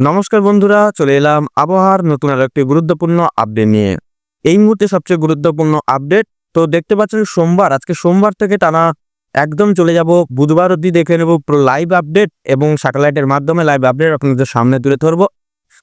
নমস্কার বন্ধুরা, চলে এলাম আবহাওয়ার নতুন আর একটি গুরুত্বপূর্ণ আপডেট নিয়ে। এই মুহূর্তে সবচেয়ে গুরুত্বপূর্ণ আপডেট তো দেখতে পাচ্ছেন সোমবার, আজকে সোমবার থেকে টানা একদম চলে যাব, বুধবার অবধি দেখে নেব পুরো লাইভ আপডেট এবং স্যাটেলাইটের মাধ্যমে লাইভ আপডেট আপনাদের সামনে তুলে ধরবো।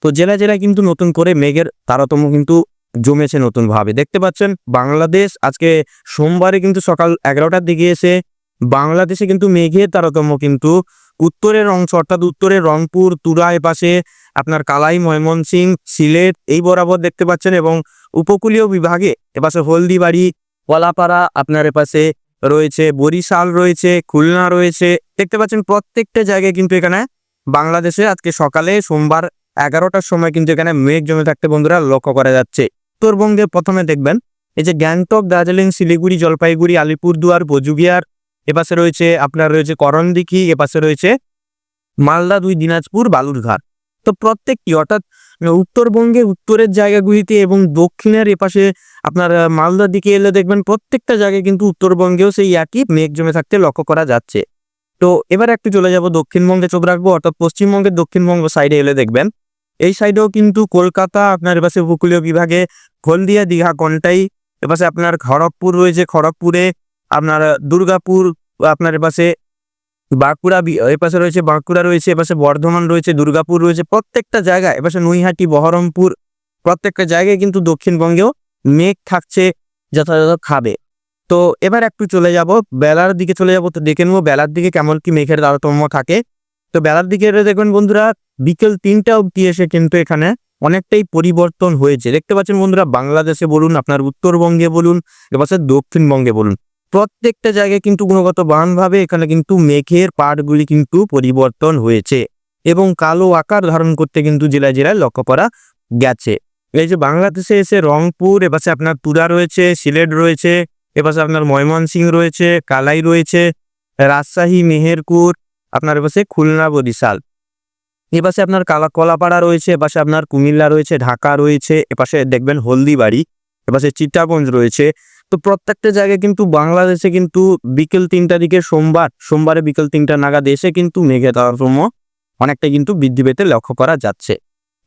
তো জেলায় জেলায় কিন্তু নতুন করে মেঘের তারতম্য কিন্তু জমেছে নতুনভাবে। দেখতে পাচ্ছেন বাংলাদেশ, আজকে সোমবারে কিন্তু সকাল এগারোটার দিকে এসে বাংলাদেশে কিন্তু মেঘের তারতম্য কিন্তু উত্তরের অংশ অর্থাৎ উত্তরের রংপুর তুরা পাশে আপনার কালাই ময়মনসিং সিলেট এই বরাবর দেখতে পাচ্ছেন এবং উপকূলীয় বিভাগে এপাশে হলদিবাড়ি কলাপাড়া আপনার এপাশে রয়েছে, বরিশাল রয়েছে, খুলনা রয়েছে। দেখতে পাচ্ছেন প্রত্যেকটা জায়গায় কিন্তু এখানে বাংলাদেশে আজকে সকালে সোমবার এগারোটার সময় কিন্তু এখানে মেঘ জমে থাকতে বন্ধুরা লক্ষ্য করা যাচ্ছে। উত্তরবঙ্গে প্রথমে দেখবেন, এই যে গ্যাংটক, দার্জিলিং, শিলিগুড়ি, জলপাইগুড়ি, আলিপুরদুয়ার, কোচবিহার এপাশে রয়েছে আপনার রয়েছে করণদিঘি এপাশে রয়েছে মালদা দুই, দিনাজপুর, বালুরঘাট। তো প্রত্যেকটি, অর্থাৎ উত্তরবঙ্গে উত্তরের জায়গাগুলিতে এবং দক্ষিণের এপাশে আপনার মালদার দিকে এলে দেখবেন প্রত্যেকটা জায়গায় কিন্তু উত্তরবঙ্গেও সেই একই মেঘ জমে থাকতে লক্ষ্য করা যাচ্ছে। তো এবার একটু চলে যাব দক্ষিণবঙ্গে, চোখ রাখব, অর্থাৎ পশ্চিমবঙ্গের দক্ষিণবঙ্গ সাইডে এলে দেখবেন। এই সাইডেও কিন্তু কলকাতা, আপনার এপাশে উপকূলীয় বিভাগে হলদিয়া, দীঘা কন্টাই এপাশে আপনার খড়গপুর রয়েছে। খড়গপুরে আপনার দুর্গাপুর, আপনার এপাশে বাঁকুড়া এপাশে রয়েছে বাঁকুড়া রয়েছে এপাশে বর্ধমান রয়েছে, দুর্গাপুর রয়েছে, প্রত্যেকটা জায়গায় এপাশে নৈহাটি, বহরমপুর, প্রত্যেকটা জায়গায় কিন্তু দক্ষিণবঙ্গেও মেঘ থাকছে, যথাযথ খাবে। তো এবার একটু চলে যাব, বেলার দিকে চলে যাব, তো দেখে নেব বেলার দিকে কেমন কি মেঘের তারতম্য থাকে। তো বেলার দিকে দেখবেন বন্ধুরা, বিকেল তিনটা অব্দি এসে কিন্তু এখানে অনেকটাই পরিবর্তন হয়েছে। দেখতে পাচ্ছেন বন্ধুরা, বাংলাদেশে বলুন, আপনার উত্তরবঙ্গে বলুন এপাশে দক্ষিণবঙ্গে বলুন। প্রত্যেকটা জায়গায় কিন্তু গুণগত বানভাবে এখানে কিন্তু মেঘের পাড়গুলি কিন্তু পরিবর্তন হয়েছে এবং কালো আকার ধারণ করতে কিন্তু জেলায় জেলায় লক্ষ্য করা গেছে। এই যে বাংলাদেশে এসে রংপুর, এপাশে আপনার তুরা রয়েছে, সিলেট রয়েছে, এপাশে আপনার ময়মনসিং রয়েছে, কালাই রয়েছে, রাজশাহী, মেহেরপুর, আপনার এপাশে খুলনা, বরিশাল। এপাশে আপনার কালা কলাপাড়া রয়েছে, এপাশে আপনার কুমিল্লা রয়েছে, ঢাকা রয়েছে, এপাশে দেখবেন হলদিবাড়ি, এপাশে চিটাগঞ্জ রয়েছে। তো প্রত্যেকটা জায়গায় কিন্তু বাংলাদেশে কিন্তু বিকেল তিনটা দিকে সোমবার, সোমবারে বিকেল তিনটা নাগাদ এসে কিন্তু মেঘে তারতম্য অনেকটা কিন্তু বৃদ্ধি পেতে লক্ষ্য করা যাচ্ছে।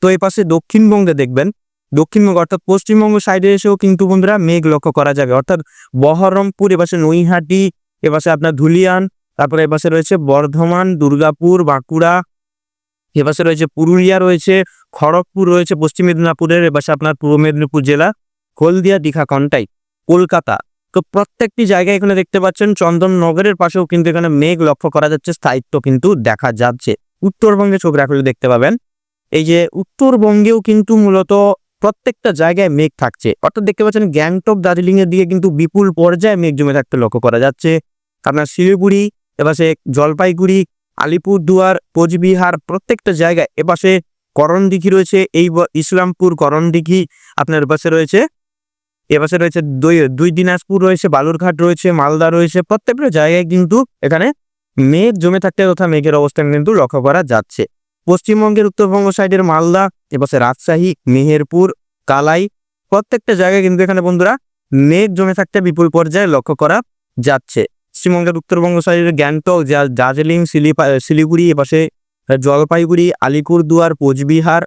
তো এই পাশে দক্ষিণবঙ্গে দেখবেন, দক্ষিণবঙ্গ অর্থাৎ পশ্চিমবঙ্গ সাইডে এসেও কিন্তু বন্ধুরা মেঘ লক্ষ্য করা যাবে। অর্থাৎ বহরমপুর, এপাশে নৈহাটি, এপাশে আপনার ধুলিয়ান, তারপরে এপাশে রয়েছে বর্ধমান, দুর্গাপুর, বাঁকুড়া, এপাশে রয়েছে পুরুলিয়া রয়েছে, খড়গপুর রয়েছে পশ্চিম মেদিনীপুরের, এপাশে আপনার পূর্ব মেদিনীপুর জেলা, হলদিয়া, দীঘা, কন্টাই। কলকাতা। তো প্রত্যেকটি জায়গায় এখানে দেখতে পাচ্ছেন চন্দননগরের পাশেও কিন্তু এখানে মেঘ লক্ষ্য করা যাচ্ছে, স্থায়িত্ব কিন্তু দেখা যাচ্ছে। উত্তরবঙ্গে চোখ রাখলে দেখতে পাবেন, এই যে উত্তরবঙ্গেও কিন্তু মূলত প্রত্যেকটা জায়গায় মেঘ থাকছে। অর্থাৎ দেখতে পাচ্ছেন গ্যাংটক দার্জিলিং এর দিকে কিন্তু বিপুল পর্যায়ে মেঘ জমে থাকতে লক্ষ্য করা যাচ্ছে। আপনার শিলিগুড়ি, এপাশে জলপাইগুড়ি, আলিপুরদুয়ার, কোচবিহার, প্রত্যেকটা জায়গায় এপাশে করণদিঘি রয়েছে, এই ইসলামপুর করণদিঘি আপনার পাশে রয়েছে। এপাশে রয়েছে দুই দুই দিনাজপুর রয়েছে, বালুরঘাট রয়েছে, মালদা রয়েছে, প্রত্যেকটা জায়গায় কিন্তু এখানে মেঘ জমে থাকতে তথা মেঘের অবস্থান কিন্তু লক্ষ্য করা যাচ্ছে। পশ্চিমবঙ্গের উত্তরবঙ্গ সাইডের মালদা, এপাশে রাজশাহী, মেহেরপুর, কালাই, প্রত্যেকটা জায়গায় কিন্তু এখানে বন্ধুরা মেঘ জমে থাকতে বিপুল পর্যায়ে লক্ষ্য করা যাচ্ছে। পশ্চিমবঙ্গের উত্তরবঙ্গ সাইডের গ্যাংটক দার্জিলিং, শিলিপা, শিলিগুড়ি, এপাশে জলপাইগুড়ি, আলিপুরদুয়ার, কোচবিহার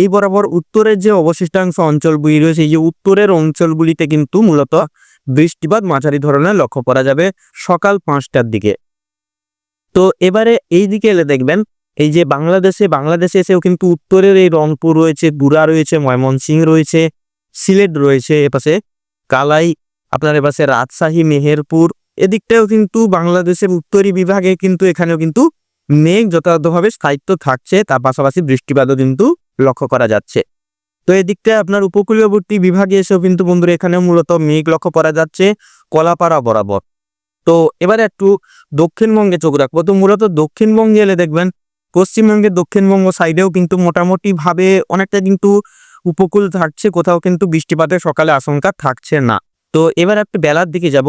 এই বরাবর উত্তরের যে অবশিষ্টাংশ অঞ্চলগুলি রয়েছে, এই যে উত্তরের অঞ্চলগুলিতে কিন্তু মূলত বৃষ্টিপাত মাঝারি ধরনের লক্ষ্য করা যাবে সকাল পাঁচটার দিকে। তো এবারে এই দিকে এলে দেখবেন, এই যে বাংলাদেশে বাংলাদেশে এসেও কিন্তু উত্তরের এই রংপুর রয়েছে দুরা রয়েছে, ময়মনসিংহ রয়েছে, সিলেট রয়েছে, এপাশে কালাই, আপনার এপাশে রাজশাহী, মেহেরপুর, এদিকটাও কিন্তু বাংলাদেশের উত্তরী বিভাগে কিন্তু এখানেও কিন্তু মেঘ যথাযথভাবে স্থায়িত্ব থাকছে, তার পাশাপাশি বৃষ্টিপাতও কিন্তু লক্ষ্য করা যাচ্ছে। তো এদিকটা আপনার উপকূলীয়বর্তী বিভাগে এসেও কিন্তু বন্ধুরা এখানে মূলত মেঘ লক্ষ্য করা যাচ্ছে, কলাপাড়া বরাবর। তো এবারে একটু দক্ষিণবঙ্গে চোখ রাখব। তো মূলত দক্ষিণবঙ্গে এলে দেখবেন, পশ্চিমবঙ্গের দক্ষিণবঙ্গ সাইডেও কিন্তু মোটামুটি ভাবে অনেকটা কিন্তু উপকূল থাকছে, কোথাও কিন্তু বৃষ্টিপাতের সকালে আশঙ্কা থাকছে না। তো এবার একটু বেলার দিকে যাব।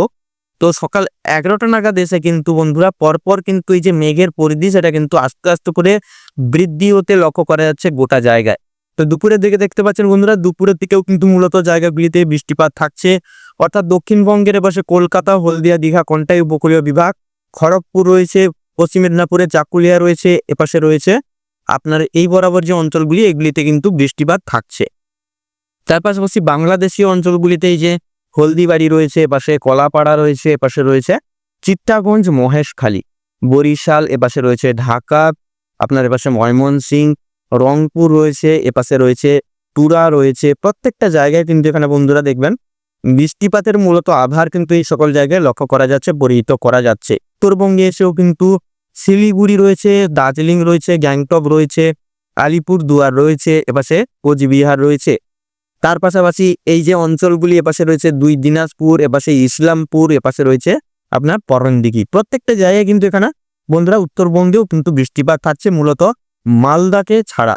তো সকাল এগারোটা নাগাদ এসে কিন্তু বন্ধুরা পরপর কিন্তু এই যে মেঘের পরিধি সেটা কিন্তু আস্তে আস্তে করে বৃদ্ধি হতে লক্ষ্য করা যাচ্ছে গোটা জায়গায়। তো দুপুরের দিকে দেখতে পাচ্ছেন বন্ধুরা, দুপুরের দিকেও কিন্তু মূলত জায়গাগুলিতে বৃষ্টিপাত থাকছে। অর্থাৎ দক্ষিণবঙ্গের পাশে কলকাতা, হলদিয়া, দীঘা, কন্টাই উপকূলীয় বিভাগ, খড়গপুর রয়েছে, পশ্চিম মেদিনীপুরে চাকুলিয়া রয়েছে, এপাশে রয়েছে আপনার এই বরাবর যে অঞ্চলগুলি, এগুলিতে কিন্তু বৃষ্টিপাত থাকছে। তার পাশাপাশি বাংলাদেশীয় অঞ্চলগুলিতে এই যে হলদিবাড়ি রয়েছে, এপাশে কলাপাড়া রয়েছে, এপাশে রয়েছে চিত্তাগঞ্জ, মহেশখালী। বরিশাল, এপাশে রয়েছে ঢাকা, আপনার এপাশে ময়মনসিং, রংপুর রয়েছে, এপাশে রয়েছে টুরা রয়েছে। প্রত্যেকটা জায়গায় কিন্তু এখানে বন্ধুরা দেখবেন, বৃষ্টিপাতের মূলত আভার কিন্তু এই সকল জায়গায় লক্ষ্য করা যাচ্ছে পরিহিত করা যাচ্ছে। উত্তরবঙ্গে এসেও কিন্তু শিলিগুড়ি রয়েছে, দার্জিলিং রয়েছে, গ্যাংটক রয়েছে আলিপুর দুয়ার রয়েছে, এপাশে কোচবিহার রয়েছে। তার পাশাপাশি এই যে অঞ্চলগুলি এপাশে রয়েছে দুই দিনাজপুর, এপাশে ইসলামপুর, এপাশে রয়েছে আপনার পরনদিঘি। প্রত্যেকটা জায়গায় কিন্তু এখানে বন্ধুরা উত্তরবঙ্গেও কিন্তু বৃষ্টিপাত থাকছে মূলত মালদাকে ছাড়া।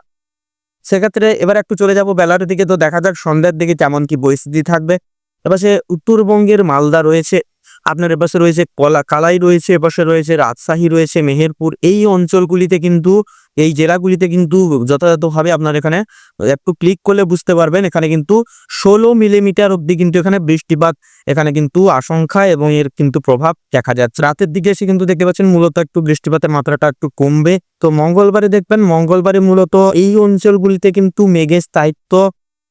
সেক্ষেত্রে এবার একটু চলে যাব বেলার দিকে, তো দেখা যাক সন্ধ্যার দিকে কেমন কি পরিস্থিতি থাকবে। এপাশে উত্তরবঙ্গের মালদা রয়েছে আপনার এপাশে রয়েছে কলা, কালাই রয়েছে, এপাশে রয়েছে রাজশাহী রয়েছে, মেহেরপুর। এই অঞ্চলগুলিতে কিন্তু, এই জেলাগুলিতে কিন্তু যথাযথভাবে আপনার এখানে একটু ক্লিক করলে বুঝতে পারবেন, এখানে কিন্তু ষোলো মিলিমিটার অবধি কিন্তু এখানে বৃষ্টিপাত এখানে কিন্তু আশঙ্কা এবং এর কিন্তু প্রভাব দেখা যাচ্ছে। রাতের দিকে এসে কিন্তু দেখতে পাচ্ছেন মূলত একটু বৃষ্টিপাতের মাত্রাটা একটু কমবে। তো মঙ্গলবারে দেখবেন, মঙ্গলবারে মূলত এই অঞ্চলগুলিতে কিন্তু মেঘের স্থায়িত্ব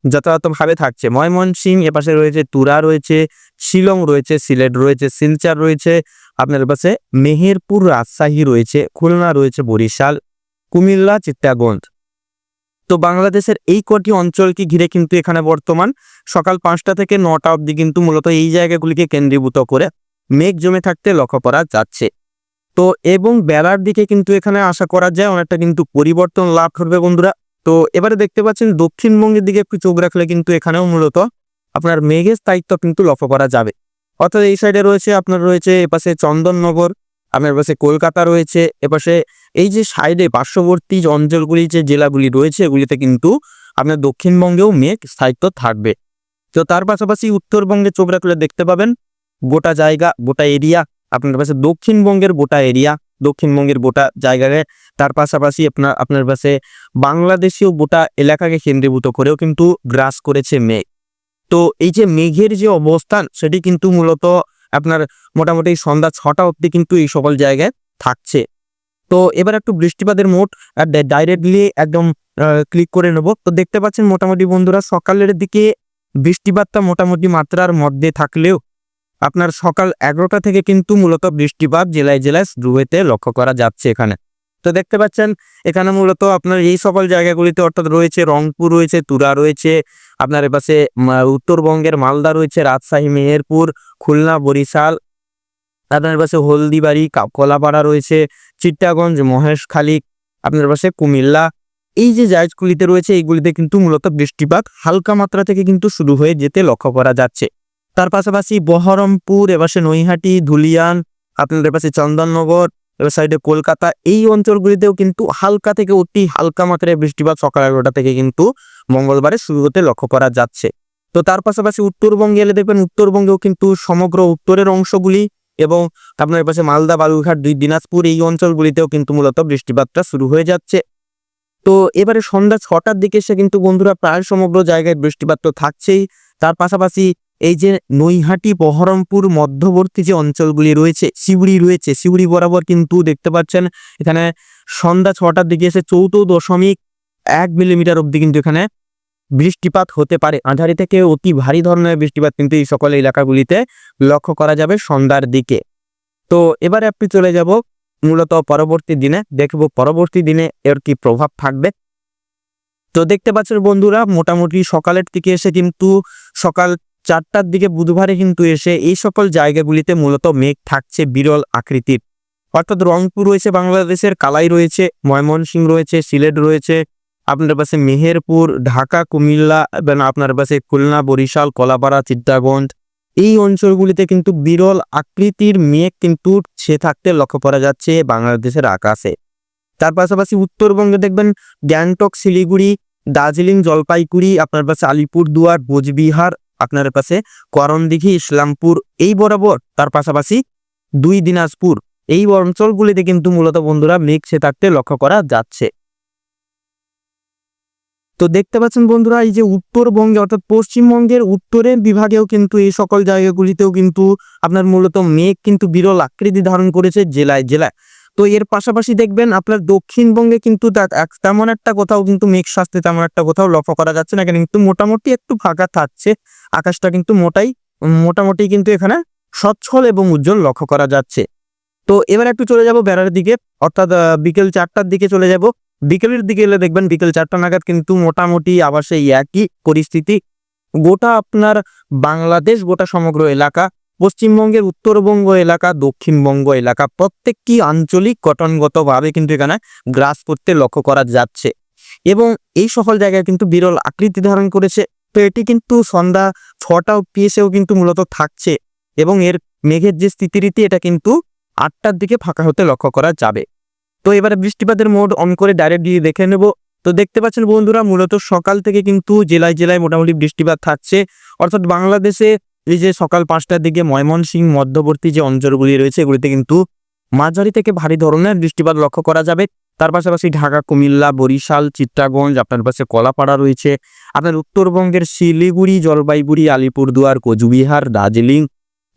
যথাযথভাবে থাকছে। ময়মনসিং এপাশে রয়েছে তুরা রয়েছে, শিলং রয়েছে, সিলেট রয়েছে, শিলচর রয়েছে, আপনার পাশে মেহেরপুর রাজশাহী রয়েছে, খুলনা রয়েছে বরিশাল, কুমিল্লা চিত্তাগঞ্জ তো বাংলাদেশের এই কটি অঞ্চলকে ঘিরে কিন্তু এখানে বর্তমান সকাল পাঁচটা থেকে নটা অবধি কিন্তু মূলত এই জায়গাগুলিকে কেন্দ্রীভূত করে মেঘ জমে থাকতে লক্ষ্য করা যাচ্ছে। তো এবং বেলার দিকে কিন্তু এখানে আশা করা যায় অনেকটা কিন্তু পরিবর্তন লাভ করবে বন্ধুরা। তো এবারে দেখতে পাচ্ছেন দক্ষিণবঙ্গের দিকে একটু চোখ রাখলে কিন্তু এখানেও মূলত আপনার মেঘের স্থায়িত্ব কিন্তু লক্ষ্য করা যাবে। অর্থাৎ এই সাইডে রয়েছে, আপনার রয়েছে এপাশে চন্দননগর, আপনার পাশে কলকাতা রয়েছে, এপাশে এই যে সাইডে পার্শ্ববর্তী অঞ্চলগুলি, যে জেলাগুলি রয়েছে, এগুলিতে কিন্তু আপনার দক্ষিণবঙ্গেও মেঘ স্থায়িত্ব থাকবে। তো তার পাশাপাশি উত্তরবঙ্গে চোখ রাখলে দেখতে পাবেন গোটা জায়গা, গোটা এরিয়া আপনার পাশে দক্ষিণবঙ্গের গোটা এরিয়া দক্ষিণবঙ্গের গোটা জায়গায় তার পাশাপাশি আপনার আপনার পাশে বাংলাদেশীয় গোটা এলাকাকে কেন্দ্রীভূত করেও কিন্তু গ্রাস করেছে মেঘ। তো এই যে মেঘের যে অবস্থান, সেটি কিন্তু মূলত আপনার মোটামুটি সন্ধ্যা ছটা অবধি কিন্তু এই সকল জায়গায় থাকছে। তো এবার একটু বৃষ্টিপাতের মোট ডাইরেক্টলি একদম ক্লিক করে নেব। তো দেখতে পাচ্ছেন মোটামুটি বন্ধুরা, সকালের দিকে বৃষ্টিপাতটা মোটামুটি মাত্রার মধ্যে থাকলেও আপনার সকাল এগারোটা থেকে কিন্তু মূলত বৃষ্টিপাত জেলায় জেলায় শুরু লক্ষ্য করা যাচ্ছে এখানে। তো দেখতে পাচ্ছেন, এখানে মূলত আপনার এই সকল জায়গাগুলিতে অর্থাৎ রয়েছে রংপুর, রয়েছে তুরা, রয়েছে আপনার এপাশে উত্তরবঙ্গের মালদা, রয়েছে রাজশাহী, মেহেরপুর, খুলনা, বরিশাল, আপনার পাশে হলদিবাড়ি কলাপাড়া রয়েছে চিট্টাগঞ্জ মহেশখালী, আপনার পাশে কুমিল্লা। এই যে জায়গাগুলিতে রয়েছে, এইগুলিতে কিন্তু মূলত বৃষ্টিপাত হালকা মাত্রা থেকে কিন্তু শুরু হয়ে যেতে লক্ষ্য করা যাচ্ছে। তার পাশাপাশি বহরমপুর, এপাশে নৈহাটি, ধুলিয়ান, আপনাদের পাশে চন্দননগর সাইডে কলকাতা, এই অঞ্চলগুলিতেও কিন্তু হালকা থেকে অতি হালকা মাত্রায় বৃষ্টিপাত সকাল এগারোটা থেকে কিন্তু মঙ্গলবারে শুরু হতে লক্ষ্য করা যাচ্ছে। তো তার পাশাপাশি উত্তরবঙ্গে এলে দেখবেন উত্তরবঙ্গেও কিন্তু সমগ্র উত্তরের অংশগুলি এবং আপনার পাশে মালদা, বালুরঘাট, দুই দিনাজপুর এই অঞ্চলগুলিতেও কিন্তু মূলত বৃষ্টিপাতটা শুরু হয়ে যাচ্ছে। তো এবারে সন্ধ্যা ছটার দিকে এসে কিন্তু বন্ধুরা প্রায় সমগ্র জায়গায় বৃষ্টিপাত তো থাকছেই। তার পাশাপাশি এই যে নৈহাটি, বহরমপুর মধ্যবর্তী যে অঞ্চলগুলি রয়েছে, শিউড়ি রয়েছে, শিউড়ি বরাবর কিন্তু দেখতে পাচ্ছেন, এখানে সন্ধ্যা ছটার দিকে এসে চৌদ্দ দশমিক এক মিলিমিটার অবধি কিন্তু এখানে বৃষ্টিপাত হতে পারে। আঁধারি থেকে অতি ভারী ধরনের বৃষ্টিপাত কিন্তু এই সকল এলাকাগুলিতে লক্ষ্য করা যাবে সন্ধ্যার দিকে। তো এবারে আপনি চলে যাব, মূলত পরবর্তী দিনে, দেখব পরবর্তী দিনে এর কি প্রভাব থাকবে। তো দেখতে পাচ্ছেন বন্ধুরা, মোটামুটি সকালের দিকে এসে কিন্তু সকাল চারটার দিকে বুধবারে কিন্তু এসে এই সকল জায়গাগুলিতে মূলত মেঘ থাকছে বিরল আকৃতির। অর্থাৎ রংপুর রয়েছে, বাংলাদেশের কালাই রয়েছে, ময়মনসিংহ রয়েছে, সিলেট রয়েছে, আপনার পাশে মেহেরপুর, ঢাকা, কুমিল্লা, এবং আপনার পাশে খুলনা, বরিশাল, কলাপাড়া, চিত্তাগঞ্জ। এই অঞ্চলগুলিতে কিন্তু বিরল আকৃতির মেঘ কিন্তু সে থাকতে লক্ষ্য করা যাচ্ছে বাংলাদেশের আকাশে। তার পাশাপাশি উত্তরবঙ্গে দেখবেন গ্যাংটক, শিলিগুড়ি, দার্জিলিং, জলপাইগুড়ি, আপনার পাশে আলিপুরদুয়ার, কোচবিহার আপনার পাশে করণদিঘি, ইসলামপুর, এই বরাবর, তার পাশাপাশি দুই দিনাজপুর, এই অঞ্চলগুলিতে কিন্তু মূলত বন্ধুরা মেঘ সে থাকতে লক্ষ্য করা যাচ্ছে। তো দেখতে পাচ্ছেন বন্ধুরা, এই যে উত্তরবঙ্গে অর্থাৎ পশ্চিমবঙ্গের উত্তরের বিভাগেও কিন্তু এই সকল জায়গাগুলিতেও কিন্তু আপনার মূলত মেঘ কিন্তু বিরল আকৃতি ধারণ করেছে জেলায় জেলায়। তো এর পাশাপাশি দেখবেন আপনার দক্ষিণবঙ্গে কিন্তু তেমন একটা কোথাও কিন্তু মেঘ শাস্তি তেমন একটা কোথাও লক্ষ্য করা যাচ্ছে না কিন্তু মোটামুটি একটু ফাঁকা থাকছে। আকাশটা কিন্তু মোটাই, মোটামুটি কিন্তু এখানে সচ্ছল এবং উজ্জ্বল লক্ষ্য করা যাচ্ছে। তো এবার একটু চলে যাব বেড়ার দিকে, অর্থাৎ বিকেল চারটার দিকে চলে যাব। বিকেলের দিকে এলে দেখবেন বিকেল চারটা নাগাদ কিন্তু মোটামুটি আবার সেই একই পরিস্থিতি। গোটা আপনার বাংলাদেশ, গোটা সমগ্র এলাকা পশ্চিমবঙ্গের উত্তরবঙ্গ এলাকা, দক্ষিণবঙ্গ এলাকা, প্রত্যেকটি আঞ্চলিক গঠনগতভাবে কিন্তু এখানে গ্রাস করতে লক্ষ্য করা যাচ্ছে। এবং এই সকল জায়গায় কিন্তু বিরল আকৃতি ধারণ করেছে। তো এটি কিন্তু সন্ধ্যা ছটা পিএসেও কিন্তু মূলত থাকছে এবং এর মেঘের যে স্থিতিরীতি, এটা কিন্তু আটটার দিকে ফাঁকা হতে লক্ষ্য করা যাবে। তো এবারে বৃষ্টিপাতের মোড অন করে ডাইরেক্ট দিয়ে দেখে নেব। তো দেখতে পাচ্ছেন বন্ধুরা, মূলত সকাল থেকে কিন্তু জেলায় জেলায় মোটামুটি বৃষ্টিপাত থাকছে। অর্থাৎ বাংলাদেশে এই যে সকাল পাঁচটার দিকে ময়মনসিংহ মধ্যবর্তী যে অঞ্চলগুলি রয়েছে, এগুলিতে কিন্তু মাঝারি থেকে ভারী ধরনের বৃষ্টিপাত লক্ষ্য করা যাবে। তার পাশাপাশি ঢাকা, কুমিল্লা, বরিশাল চিত্রাগঞ্জ আপনার পাশে কলাপাড়া রয়েছে। আপনার উত্তরবঙ্গের শিলিগুড়ি, জলপাইগুড়ি, আলিপুরদুয়ার, কোচবিহার, দার্জিলিং,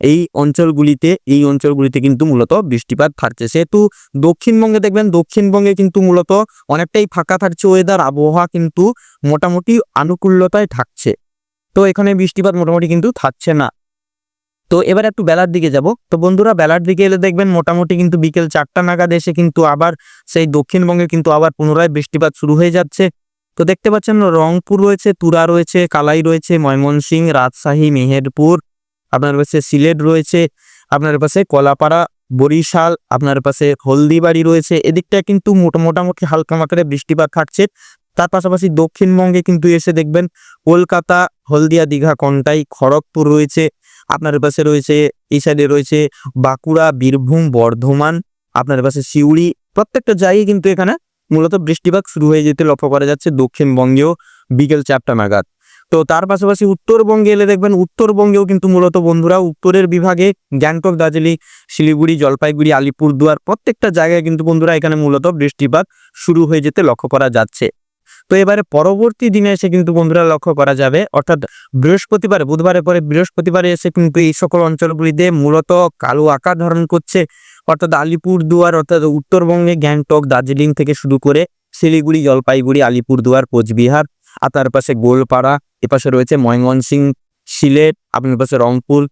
এই অঞ্চলগুলিতে এই অঞ্চলগুলিতে কিন্তু মূলত বৃষ্টিপাত থাকছে। সেহেতু দক্ষিণবঙ্গে দেখবেন, দক্ষিণবঙ্গে কিন্তু মূলত অনেকটাই ফাঁকা থাকছে ওয়েদার আবহাওয়া কিন্তু মোটামুটি আনুকূল্যতায় থাকছে। তো এখানে বৃষ্টিপাত মোটামুটি কিন্তু থাকছে না। তো এবার একটু বেলার দিকে যাব। তো বন্ধুরা, বেলার দিকে এলে দেখবেন মোটামুটি কিন্তু বিকেল চারটা নাগাদ এসে কিন্তু আবার সেই দক্ষিণবঙ্গে কিন্তু আবার পুনরায় বৃষ্টিপাত শুরু হয়ে যাচ্ছে। তো দেখতে পাচ্ছেন রংপুর রয়েছে, তুরা রয়েছে, কালাই রয়েছে ময়মনসিংহ রাজশাহী, মেহেরপুর, আপনার পাশে সিলেট রয়েছে, আপনার পাশে কলাপাড়া, বরিশাল, আপনার পাশে হলদিবাড়ি রয়েছে। এদিকটা কিন্তু মোটা- মোটামুটি হালকা মাত্রায় বৃষ্টিপাত থাকছে। তার পাশাপাশি দক্ষিণবঙ্গে কিন্তু এসে দেখবেন কলকাতা, হলদিয়া, দীঘা, কন্টাই, খড়গপুর রয়েছে, আপনার পাশে রয়েছে, এই সাইডে রয়েছে বাঁকুড়া, বীরভূম, বর্ধমান, আপনার পাশে সিউড়ি, প্রত্যেকটা জায়গায় কিন্তু এখানে মূলত বৃষ্টিপাত শুরু হয়ে যেতে লক্ষ্য করা যাচ্ছে দক্ষিণবঙ্গেও বিকেল চারটা নাগাদ। তো তার পাশাপাশি উত্তরবঙ্গে এলে দেখবেন উত্তরবঙ্গেও কিন্তু মূলত বন্ধুরা উত্তরের বিভাগে গ্যাংটক, দার্জিলিং, শিলিগুড়ি, জলপাইগুড়ি, আলিপুরদুয়ার প্রত্যেকটা জায়গায় কিন্তু বন্ধুরা এখানে মূলত বৃষ্টিপাত শুরু হয়ে যেতে লক্ষ্য করা যাচ্ছে। তো এবারে পরবর্তী দিনে এসে কিন্তু বন্ধুরা লক্ষ্য করা যাবে, অর্থাৎ বৃহস্পতিবার, বুধবারের পরে বৃহস্পতিবারে এসে কিন্তু এই সকল অঞ্চলগুলিতে মূলত কালো আকার ধারণ করছে। অর্থাৎ আলিপুরদুয়ার, অর্থাৎ উত্তরবঙ্গে গ্যাংটক, দার্জিলিং থেকে শুরু করে শিলিগুড়ি, জলপাইগুড়ি, আলিপুরদুয়ার, কোচবিহার, আর তার পাশে গোলপাড়া, এপাশে রয়েছে ময়মনসিংহ, সিলেট, আপনার পাশে রংপুর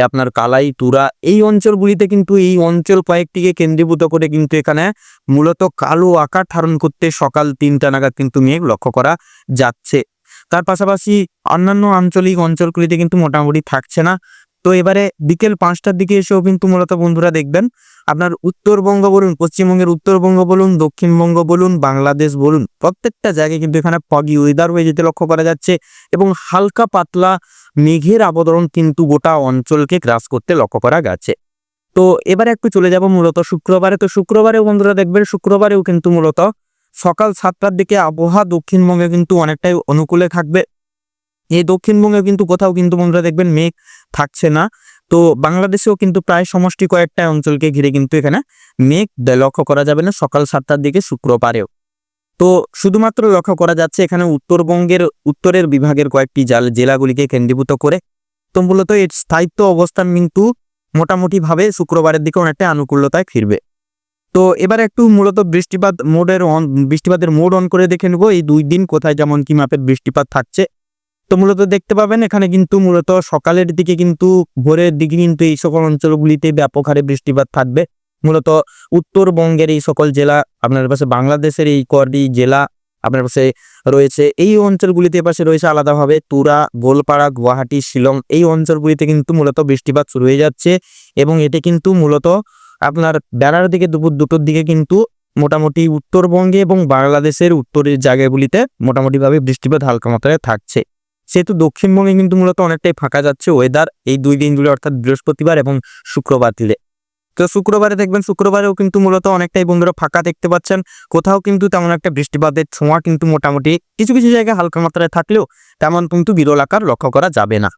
আপনার কালাই, তুরা এই অঞ্চলগুলিতে কিন্তু এই অঞ্চল কয়েকটিকে কেন্দ্রীভূত করে কিন্তু এখানে মূলত কালো আকার ধারণ করতে সকাল তিনটা নাগাদ কিন্তু মেঘ লক্ষ্য করা যাচ্ছে। তার পাশাপাশি অন্যান্য আঞ্চলিক অঞ্চলগুলিতে কিন্তু মোটামুটি থাকছে না। তো এবারে বিকেল পাঁচটার দিকে এসেও কিন্তু মূলত বন্ধুরা দেখবেন, আপনার উত্তরবঙ্গ বলুন, পশ্চিমবঙ্গের উত্তরবঙ্গ বলুন দক্ষিণবঙ্গ বলুন, বাংলাদেশ বলুন, প্রত্যেকটা জায়গায় কিন্তু এখানে ফগি ওয়েদার হয়ে যেতে লক্ষ্য করা যাচ্ছে এবং হালকা পাতলা মেঘের আবরণ কিন্তু গোটা অঞ্চলকে গ্রাস করতে লক্ষ্য করা গেছে। তো এবারে একটু চলে যাব মূলত শুক্রবারে। তো শুক্রবারেও বন্ধুরা দেখবেন, শুক্রবারেও কিন্তু মূলত সকাল সাতটার দিকে আবহাওয়া দক্ষিণবঙ্গে কিন্তু অনেকটাই অনুকূলে থাকবে। এই দক্ষিণবঙ্গে কিন্তু কোথাও কিন্তু বন্ধুরা দেখবেন মেঘ থাকছে না। তো বাংলাদেশেও কিন্তু প্রায় সমষ্টি কয়েকটা অঞ্চলকে ঘিরে কিন্তু এখানে মেঘ লক্ষ্য করা যাবে না, সকাল সাতটার দিকে শুক্রবারেও। তো শুধুমাত্র লক্ষ্য করা যাচ্ছে এখানে উত্তরবঙ্গের, উত্তরের বিভাগের কয়েকটি জাল, জেলাগুলিকে কেন্দ্রীভূত করে। তো মূলত এর স্থায়িত্ব অবস্থান কিন্তু মোটামুটি ভাবে শুক্রবারের দিকে অনেকটা আনুকূল্যতায় ফিরবে। তো এবার একটু মূলত বৃষ্টিপাত মোডের অন, বৃষ্টিপাতের মোড অন করে দেখে নেব, এই দুই দিন কোথায় যেমন কি মাপের বৃষ্টিপাত থাকছে। তো মূলত দেখতে পাবেন, এখানে কিন্তু মূলত সকালের দিকে কিন্তু ভোরের দিকে কিন্তু এই সকল অঞ্চলগুলিতে ব্যাপক হারে বৃষ্টিপাত থাকবে। মূলত উত্তরবঙ্গের এই সকল জেলা, আপনার পাশে বাংলাদেশের এই কটি জেলা, আপনার পাশে রয়েছে, এই অঞ্চলগুলিতে পাশে রয়েছে আলাদাভাবে তুরা, গোলপাড়া, গুয়াহাটি, শিলং, এই অঞ্চলগুলিতে কিন্তু মূলত বৃষ্টিপাত শুরু হয়ে যাচ্ছে এবং এটি কিন্তু মূলত আপনার বেড়ার দিকে, দুপুর দুটোর দিকে কিন্তু মোটামুটি উত্তরবঙ্গে এবং বাংলাদেশের উত্তরের জায়গাগুলিতে মোটামুটিভাবে বৃষ্টিপাত হালকা মাত্রায় থাকছে। সেহেতু দক্ষিণবঙ্গে কিন্তু মূলত অনেকটাই ফাঁকা যাচ্ছে ওয়েদার এই দুই দিনগুলো অর্থাৎ বৃহস্পতিবার এবং শুক্রবার দিলে তো শুক্রবারে দেখবেন, শুক্রবারেও কিন্তু মূলত অনেকটাই বন্ধুরা ফাঁকা দেখতে পাচ্ছেন। কোথাও কিন্তু তেমন একটা বৃষ্টিপাতের ছোঁয়া কিন্তু মোটামুটি কিছু কিছু জায়গায় হালকা মাত্রায় থাকলেও তেমন কিন্তু বিরল আকার লক্ষ্য করা যাবে না।